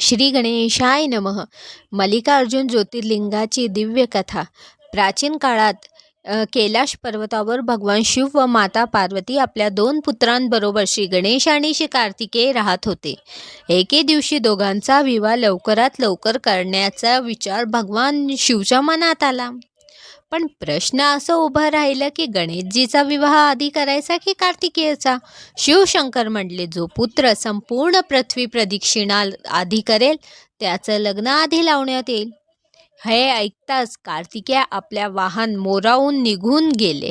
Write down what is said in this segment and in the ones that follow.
श्री गणेशाय नमः. मल्लिकार्जुन ज्योतिर्लिंगाची दिव्य कथा. प्राचीन काळात कैलाश पर्वतावर भगवान शिव व माता पार्वती आपल्या दोन पुत्रांबरोबर श्री गणेश आणि श्री कार्तिकेय राहत होते. एके दिवशी दोघांचा विवाह लवकरात लवकर करण्याचा विचार भगवान शिवच्या मनात आला. पण प्रश्न असं उभं राहिलं की गणेशजीचा विवाह आधी करायचा की कार्तिकेयचा? शिवशंकर म्हणले जो पुत्र संपूर्ण पृथ्वी प्रदक्षिणा आधी करेल त्याचं लग्न आधी लावण्यात येईल. हे ऐकताच कार्तिकेय आपल्या वाहन मोरावून निघून गेले.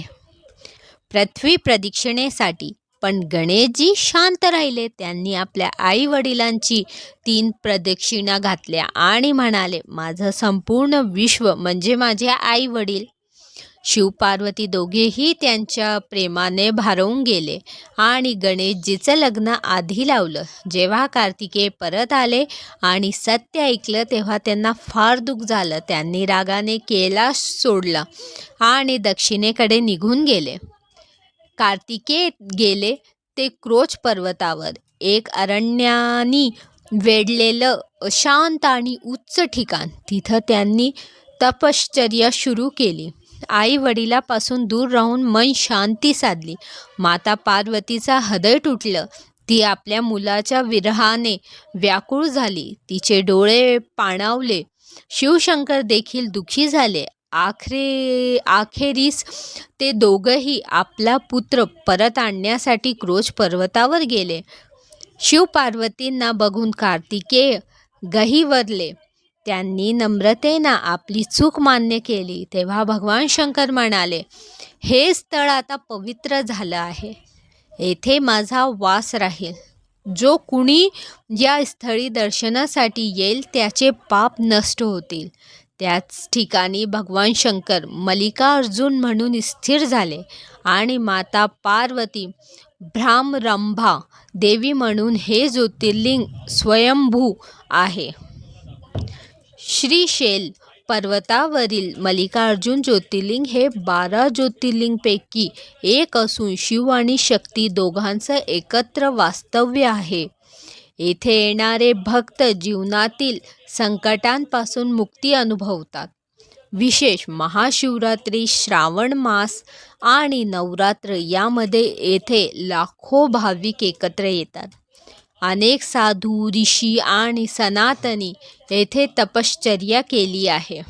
पृथ्वी प्रदक्षिणेसाठी पण गणेशजी शांत राहिले. त्यांनी आपल्या आई वडिलांची तीन प्रदक्षिणा घातल्या आणि म्हणाले माझं संपूर्ण विश्व म्हणजे माझे आई वडील शिवपार्वती दोघेही त्यांच्या प्रेमाने भारावून गेले आणि गणेशजीचं लग्न आधी लावलं. जेव्हा कार्तिकेय परत आले आणि सत्य ऐकलं तेव्हा त्यांना फार दुःख झालं. त्यांनी रागाने केला सोडला आणि दक्षिणेकडे निघून गेले. कार्तिकेय गेले ते क्रोच पर्वतावर. एक अरण्यानी वेढलेलं शांत आणि उच्च ठिकाण. तिथं त्यांनी तपश्चर्या सुरू केली. आई वडिलापासून दूर राहून मन शांती साधली. माता पार्वतीचा हृदय तुटलं. ती आपल्या मुलाच्या विरहाने व्याकुळ झाली. तिचे डोळे पाणावले. शिवशंकर देखील दुःखी झाले. आखरे अखेरीस ते दोघंही आपला पुत्र परत आणण्यासाठी क्रोज पर्वतावर गेले. शिवपार्वतींना बघून कार्तिकेय गहिवरले. त्यांनी नम्रतेनं आपली चूक मान्य केली. तेव्हा भगवान शंकर म्हणाले हे स्थळ आता पवित्र झालं आहे. येथे माझा वास राहील. जो कुणी या स्थळी दर्शनासाठी येईल त्याचे पाप नष्ट होतील. त्याच ठिकाणी भगवान शंकर मल्लिकार्जुन म्हणून स्थिर झाले आणि माता पार्वती भ्रामरंभा देवी म्हणून हे ज्योतिर्लिंग स्वयंभू आहे. श्रीशैल पर्वतावरील मल्लिकार्जुन ज्योतिर्लिंग हे बारा ज्योतिर्लिंगपैकी एक असून शिव आणि शक्ती दोघांचं एकत्र वास्तव्य आहे. येथे येणारे भक्त जीवनातील संकटांपासून मुक्ती अनुभवतात. विशेष महाशिवरात्री श्रावण मास आणि नवरात्र यामध्ये येथे लाखो भाविक एकत्र येतात. अनेक साधू ऋषी आणि सनातनी येथे तपश्चर्या केली आहे.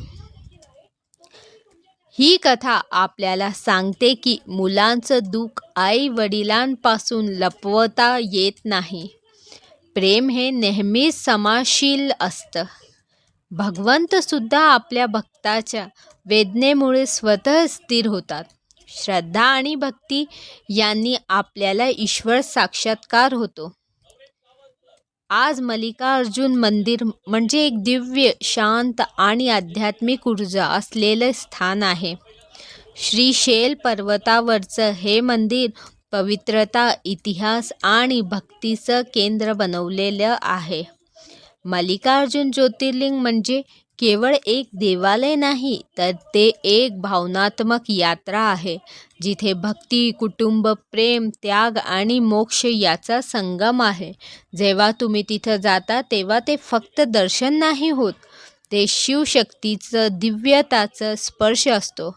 ही कथा आपल्याला सांगते की मुलांचं दुःख आई वडिलांपासून लपवता येत नाही. प्रेम हे नेहमीच समाशील असतं. भगवंतसुद्धा आपल्या भक्ताच्या वेदनेमुळे स्वतः स्थिर होतात. श्रद्धा आणि भक्ती यांनी आपल्याला ईश्वर साक्षात्कार होतो. आज मल्लिकार्जुन मंदिर म्हणजे एक दिव्य शांत आणि आध्यात्मिक ऊर्जा असलेलं स्थान आहे. श्रीशैल पर्वतावरचं हे मंदिर पवित्रता इतिहास आणि भक्तीचं केंद्र बनवलेलं आहे. मल्लिकार्जुन ज्योतिर्लिंग म्हणजे केवळ एक देवालय नाही तर ते एक भावनात्मक यात्रा आहे जिथे भक्ती कुटुंब प्रेम त्याग आणि मोक्ष याचा संगम आहे. जेव्हा तुम्ही तिथं जाता तेव्हा ते फक्त दर्शन नाही होत ते शिवशक्तीचं दिव्यताचं स्पर्श असतो.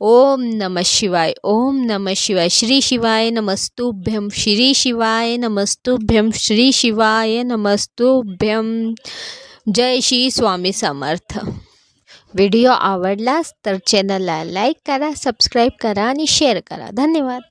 ओम नम शिवाय ओम नम शिवाय श्री शिवाय नमस्तुभ्यम श्री शिवाय नमस्तुभ्यम श्री शिवाय नमस्तुभ्यम जय श्री स्वामी समर्थ। व्हिडिओ आवडलास तर चॅनलला लाईक करा सबस्क्राईब करा आणि शेअर करा. धन्यवाद.